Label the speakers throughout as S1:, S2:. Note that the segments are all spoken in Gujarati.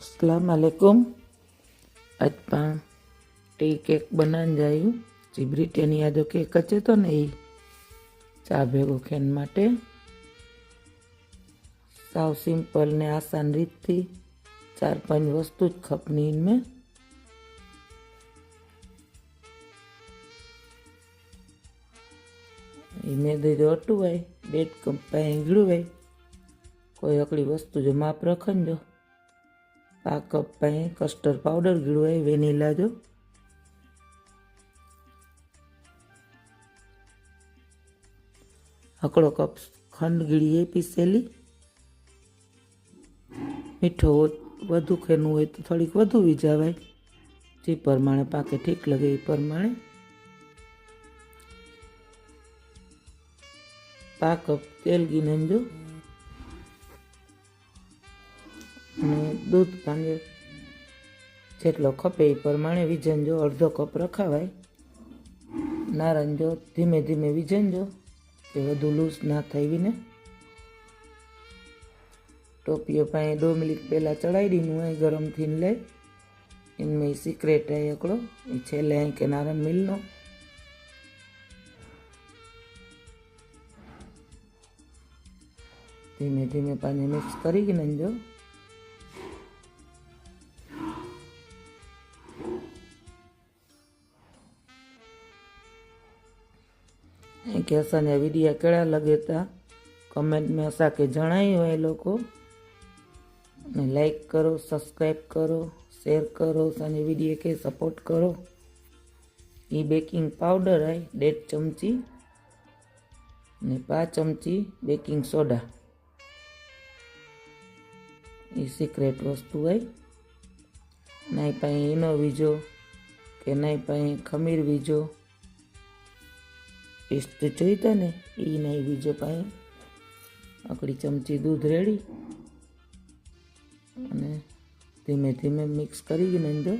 S1: અસલામ આલેકુમ આજ પણ ટી કેક બનાવીને જાયું. જે બ્રિટેની આ જો કેક જ હતો ને એ ચા ભેગો ખેન માટે. સાવ સિમ્પલ ને આસાન રીતથી ચાર પાંચ વસ્તુ જ ખપની મેં. એ મેદું તો અટું હોય બેડ કંપાય ઈંગળું હોય કોઈ અકળી વસ્તુ જો માપ રખંજો આ કપ પાસે કસ્ટર્ડ પાવડર ગીળું હોય વેનીલા જો. હકડો કપ ખંડ ગીળી એ પીસેલી. મીઠો વધુ ખેનું હોય તો થોડીક વધુ વીજાવાય. જે પ્રમાણે પાકે ઠીક લગે એ પ્રમાણે. પાક તેલ ગીને ગીનજો અને દૂધ ભાંગે. જેટલો ખપે એ પ્રમાણે વીજનજો અડધો કપ રખાવાય. નારંજો ધીમે ધીમે વીજનજો કે વધુ લૂઝ ના થઈને ટોપીઓ પાસે દો મિનિટ પહેલાં ચડાવી દીધું હોય ગરમ થઈને લે એમાં સિક્રેટ હે એકડો એ છેલ્લે અહીં કે નારણ મિલનો. ધીમે ધીમે પાણી મિક્સ કરી નાખજો કે હસને વિડિયા કેળા લગે તા. કમેન્ટમાં હસા કે જણાવ્યું હોય લોકો. અને લાઈક કરો સબસ્ક્રાઈબ કરો શેર કરો અને વીડિયો કે સપોર્ટ કરો. એ બેકિંગ પાવડર આય, દેઢ ચમચી. અને પાંચ ચમચી બેકિંગ સોડા એ સિક્રેટ વસ્તુ હોય નહીં પાસે એનો વીજો કે નહીં પાસે ખમીર વીજો. પેસ્ટ જોઈતા ને એ નહીં બીજો પાય આકડી ચમચી દૂધ રેડી. અને ધીમે ધીમે મિક્સ કરીને જો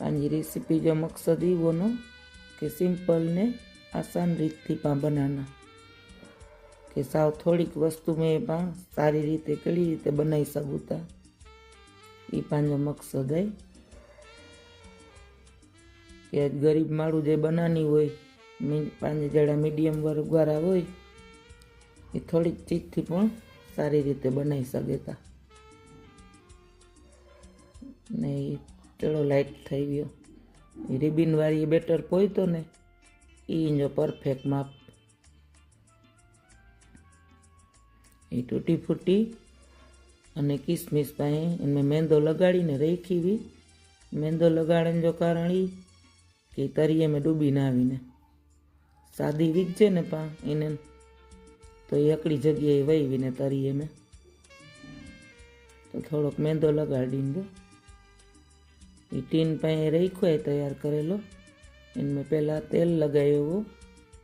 S1: આની રેસીપીનો મકસદ એવોનો કે સિમ્પલ ને આસાન રીતથી પણ બનાના કે સાવ થોડીક વસ્તુ મેં પણ સારી રીતે કેવી રીતે બનાવી શકું તા. એ પાંજો મકસદ હે કે ગરીબ માળું જે બનાની હોય પાંચ જણા મીડિયમ વર્ગવાળા હોય, એ થોડીક ચીજથી પણ સારી રીતે બનાવી શકે તા ને એ ચડો લાઇટ થઈ ગયો. એ રિબિનવાળી બેટર પોઈતો ને એ જો પરફેક્ટ માપ. એ તૂટી ફૂટી અને કિસમિસ પાસે એમાં મેંદો લગાડીને રેખી બી મેંદો લગાડીને જો કારણ એ કે તરીએ મેં ડૂબી ના આવીને સાદી વીકજે ને પા, એને તો એ અકડી જગ્યાએ વહીવીને તરીએ મેં. તો થોડોક મેંદો લગાડીને દો. એ ટીન પાસે રેખો એ તૈયાર કરેલો. એમાં પહેલાં તેલ લગાવ્યું.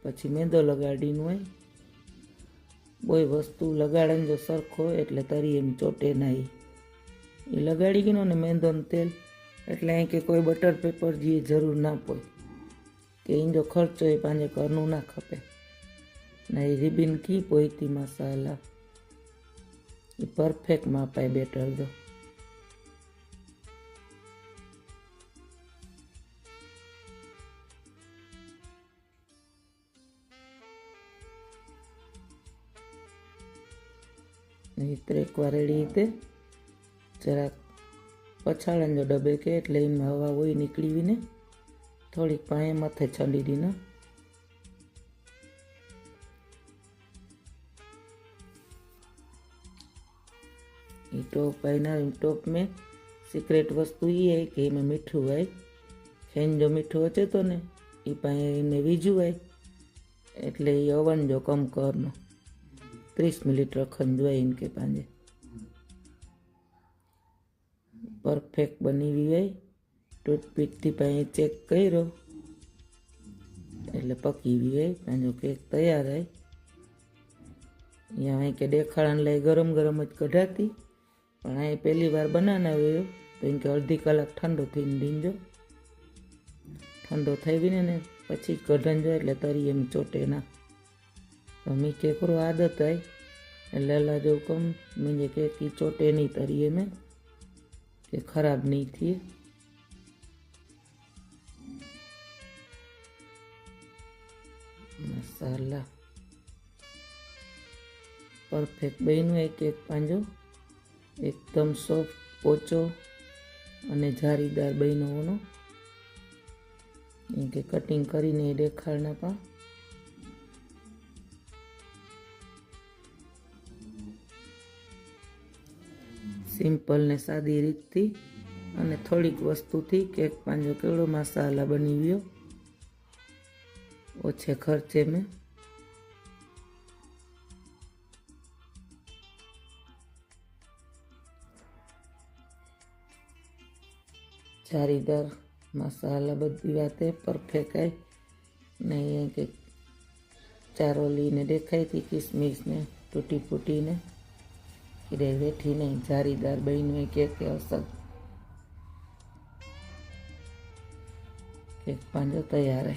S1: પછી મેંદો લગાડીને હોય. કોઈ વસ્તુ લગાડે જો સરખો એટલે તરી એમ ચોટે નહીં. એ લગાડી ગયો ને મેંદો ને તેલ, એટલે અહીં કે કોઈ બટર પેપર જે જરૂર ના પડે. કે ઈંજો ખર્ચો એ પાંજે ઘરનું ના ખપે. ને એ રિબિન કી પોઈતી મસાલા એ પરફેક્ટ માપાય બેટર દો ત્રેકવા રેડી રીતે જરાક પછાડન જો ડબે કે એટલે એમાં હવા હોય નીકળીને થોડીક પાણી માથે છંડી દીને ये टॉप है ना टॉप में सीक्रेट वस्तु ये है कि એમાં મીઠું હોય ખેન જો મીઠું અચે તો ને એ પાસે એને બીજું હોય એટલે એ ઓવન જો કમ કરનો ત્રીસ મિનિટ રખન इनके ઇનકે परफेक्ट बनी બની है ટૂથપીકથી પાસે ચેક કર્યો. એટલે પકી બી હોય. પાંજો કેક તૈયાર હોય. અહીંયા અહીં કે દેખાડાને લઈ ગરમ ગરમ જ કઢાતી. પણ અહીં પહેલી વાર બનાવ્યો તો એમ કે અડધી કલાક ઠંડો થઈને દીંજો ઠંડો થઈ ને પછી કઢન જો એટલે તરી એમ ચોટે ના. तो मीठे करो आदत है એટલે अल्लाह जो हुक्म मुंहिंजे केक की चोटे नहीं तरीए में कि ख़राब नहीं थिए મસાલા પરફેક્ટ બન્યું એક એક પાંજો એકદમ સોફ્ટ પોચો અને જારીદાર બન્યો હોનો એમ કે કટિંગ કરીને એ દેખાડના પણ સિમ્પલ સાદી રીતથી અને થોડીક વસ્તુથી કેક પાંજો કેવડો મસાલા બની ગયો. ઓછે ખર્ચે મેં. જારીદાર મસાલા બધી વાતે પરફેક્ટ આય ને અહીંયા કે ચારોલીને દેખાયતી કિસમિસને તૂટી ફૂટીને કિરે વેઠી નહીં જારીદાર બહેનોએ કે કે અસર કેક પાંજો તૈયાર હે.